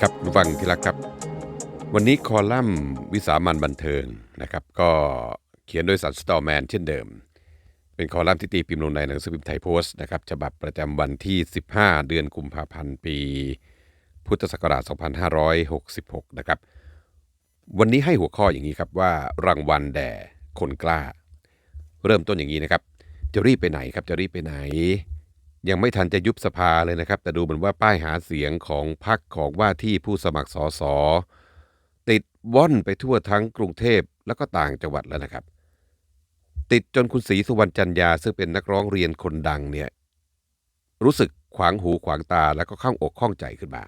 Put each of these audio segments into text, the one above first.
ครับฟังที่รักครับ วันนี้คอลัมน์วิสามันบันเทิงนะครับ ก็เขียนโดยสันสตอร์แมนเช่นเดิม เป็นคอลัมน์ที่ตีพิมพ์ลงในหนังสือพิมพ์ไทยโพสต์นะครับฉบับประจำวันที่ 15 เดือนกุมภาพันธ์ปี พุทธศักราช 2566 นะครับ วันนี้ให้หัวข้ออย่างนี้ครับว่ารางวัลแด่คนกล้า เริ่มต้นอย่างนี้นะครับ จะรีบไปไหนครับจะรีบไปไหน ยังไม่ทันจะยุบสภาเลยนะครับ แต่ดูเหมือนว่าป้ายหาเสียงของพรรคของว่าที่ผู้สมัครสอสอติดว่อนไปทั่วทั้งกรุงเทพแล้วก็ต่างจังหวัดแล้วนะครับ ติดจนคุณศรีสุวรรณจันยาซึ่งเป็นนักร้องเรียนคนดังเนี่ยรู้สึกขวางหูขวางตาแล้วก็ข้างอกข้องใจขึ้นมา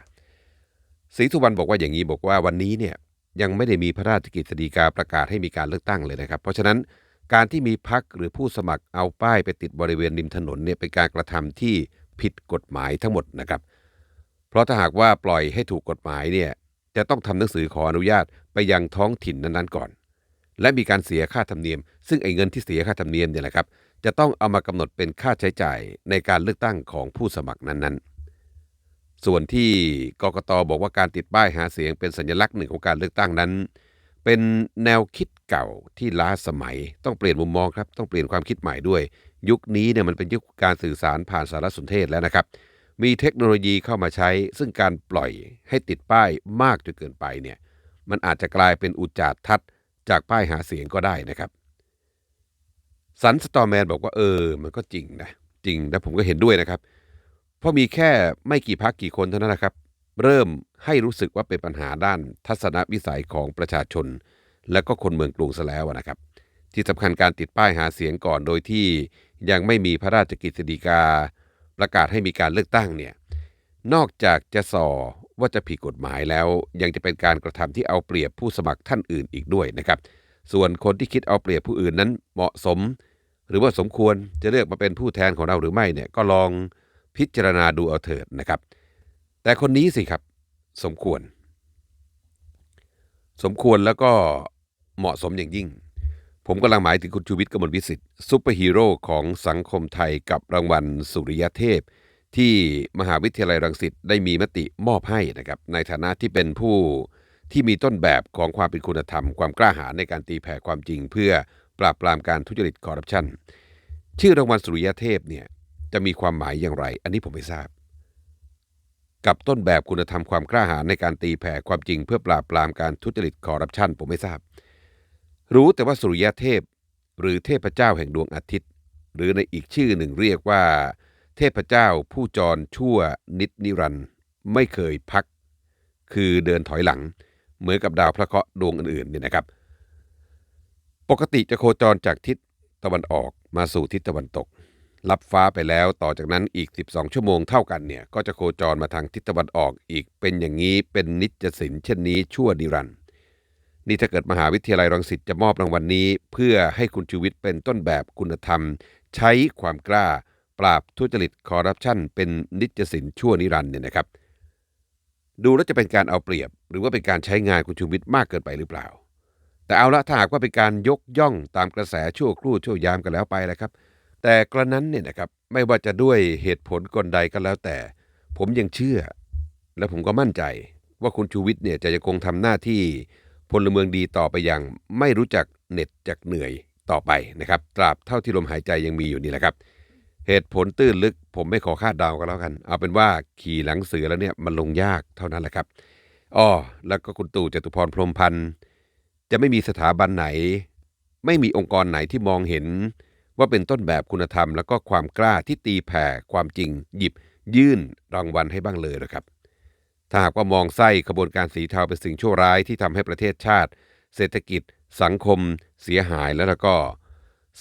ศรีสุวรรณบอกว่าอย่างนี้บอกว่าวันนี้เนี่ยยังไม่ได้มีพระราชกฤษฎีกาประกาศให้มีการเลือกตั้งเลยนะครับ เพราะฉะนั้น การที่มีพักหรือผู้สมัครเอาป้ายไปติดบริเวณริมถนนเนี่ยเป็นการกระทำที่ผิดกฎหมายทั้งหมดนะครับ เพราะถ้าหากว่าปล่อยให้ถูกกฎหมายเนี่ยจะต้องทำหนังสือขออนุญาตไปยังท้องถิ่นนั้นๆก่อน และมีการเสียค่าธรรมเนียม ซึ่งไอ้เงินที่เสียค่าธรรมเนียมเนี่ยแหละครับ จะต้องเอามากำหนดเป็นค่าใช้จ่ายในการเลือกตั้งของผู้สมัครนั้นๆ ส่วนที่กกตบอกว่าการติดป้ายหาเสียงเป็นสัญลักษณ์หนึ่งของการเลือกตั้งนั้น เป็นแนวคิดเก่าที่ล้าสมัยต้องเปลี่ยนมุมมองครับต้องเปลี่ยนความคิดใหม่ด้วย ยุคนี้เนี่ยมันเป็นยุคการสื่อสารผ่านสารสนเทศแล้วนะครับ มีเทคโนโลยีเข้ามาใช้ ซึ่งการปล่อยให้ติดป้ายมากจนเกินไปเนี่ยมันอาจจะกลายเป็นอุจจาทัศจากป้ายหาเสียงก็ได้นะครับสันสตอร์แมนบอกว่าเออ มันก็จริงนะจริงและผมก็เห็นด้วยนะครับ เพราะมีแค่ไม่กี่พักกี่คนเท่านั้นนะครับ เริ่มให้รู้สึกว่าเป็นปัญหาด้านทัศนวิสัยของประชาชน และก็คนเมืองกรุงซะแล้วนะครับ ที่สำคัญการติดป้ายหาเสียงก่อนโดยที่ยังไม่มีพระราชกฤษฎีกา ประกาศให้มีการเลือกตั้งเนี่ยนอกจากจะส่อว่าจะผิดกฎหมายแล้ว ยังจะเป็นการกระทำที่เอาเปรียบผู้สมัครท่านอื่นอีกด้วยนะครับ ส่วนคนที่คิดเอาเปรียบผู้อื่นนั้นเหมาะสม หรือว่าสมควรจะเลือกมาเป็นผู้แทนของเราหรือไม่เนี่ยก็ลองพิจารณาดูเอาเถิดนะครับ แต่คนนี้สิครับ สมควร สมควรแล้วก็เหมาะสมอย่างยิ่ง ผมกำลังหมายถึงคุณชูวิทย์กมลวิสิทธิ์ซูเปอร์ฮีโร่ของสังคมไทยกับรางวัลสุริยเทพ ที่มหาวิทยาลัยรังสิตได้มีมติมอบให้นะครับ ในฐานะที่เป็นผู้ที่มีต้นแบบของความเป็นคุณธรรม ความกล้าหาญในการตีแผ่ความจริง เพื่อปราบปรามการทุจริตคอร์รัปชันชื่อรางวัลสุริยเทพเนี่ยจะมีความหมายอย่างไร อันนี้ผมไม่ทราบ กับต้นแบบคุณธรรมความกล้าหาญในการตีแผ่ความจริงเพื่อปราบปรามการทุจริตคอร์รัปชันผมไม่ทราบ รู้แต่ว่าสุริยเทพ หรือเทพเจ้าแห่งดวงอาทิตย์ หรือในอีกชื่อหนึ่งเรียกว่า เทพเจ้าผู้จรชั่วนิดนิรันด์ไม่เคยพัก คือเดินถอยหลัง เหมือนกับดาวพระเคราะห์ดวงอื่นๆเนี่ยนะครับ ปกติจะโคจรจากทิศตะวันออกมาสู่ทิศตะวันตก รับฟ้าไปแล้วต่อจากนั้นอีก 12 ชั่วโมงเท่ากันเนี่ยก็จะโคจรมาทางทิศตะวันออกอีกเป็นอย่างนี้เป็นนิจศิลป์เช่นนี้ชั่วนิรันดร์นี่ถ้าเกิดมหาวิทยาลัยรังสิตจะมอบรางวัลนนี้ เพื่อให้คุณชูวิทย์เป็นต้นแบบคุณธรรม ใช้ความกล้า ปราบทุจริตคอร์รัปชันเป็นนิจศิลป์ชั่วนิรันดร์เนี่ยนะครับ ดูแล้วจะเป็นการเอาเปรียบ หรือว่าเป็นการใช้งานคุณชูวิทย์มากเกินไปหรือเปล่า แต่เอาละถ้าหากว่าเป็นการยกย่องตามกระแสชั่วครู่ชั่วยามกันแล้วไปแล้วครับ แต่กระนั้นเนี่ยนะครับไม่ว่าจะด้วยเหตุผลกลใดก็แล้วแต่ ผมยังเชื่อ และผมก็มั่นใจว่าคุณชูวิทย์เนี่ยจะยังคงทำหน้าที่พลเมืองดีต่อไปอย่างไม่รู้จักเหน็ดจากเหนื่อยต่อไปนะครับ ตราบเท่าที่ลมหายใจยังมีอยู่นี่แหละครับ เหตุผลตื้นลึก ผมไม่ขอคาดเดากันแล้วกัน เอาเป็นว่าขี่หลังเสือแล้วเนี่ยมันลงยากเท่านั้นแหละครับอ้อแล้วก็คุณตู่จตุพรพรมพันธ์จะไม่มีสถาบันไหน ไม่มีองค์กรไหนที่มองเห็น ว่าเป็นต้นแบบคุณธรรมแล้วก็ความกล้าที่ตีแผ่ความจริง หยิบยื่นรางวัลให้บ้างเลยนะครับ ถ้าหากว่ามองไส้ขบวนการสีเทาเป็นสิ่งชั่วร้ายที่ทำให้ประเทศชาติ เศรษฐกิจ สังคม เสียหายแล้วแล้วก็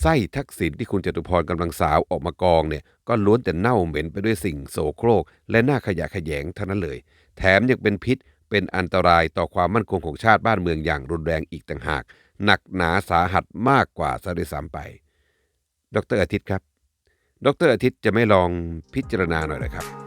ไส้ทักษิณที่คุณจตุพรกำลังสาวออกมากองเนี่ยก็ล้วนแต่เน่าเหม็นไปด้วยสิ่งโสโครก และน่าขยะแขยงเท่านั้นเลย แถมยังเป็นพิษเป็นอันตรายต่อความมั่นคงของชาติบ้านเมืองอย่างรุนแรงอีกต่างหาก หนักหนาสาหัสมากกว่าซะด้วยซ้ำไป ดรอาทิตย์ครับ ดรอาทิตย์จะไม่ลองพิจารณาหน่อยนะครับ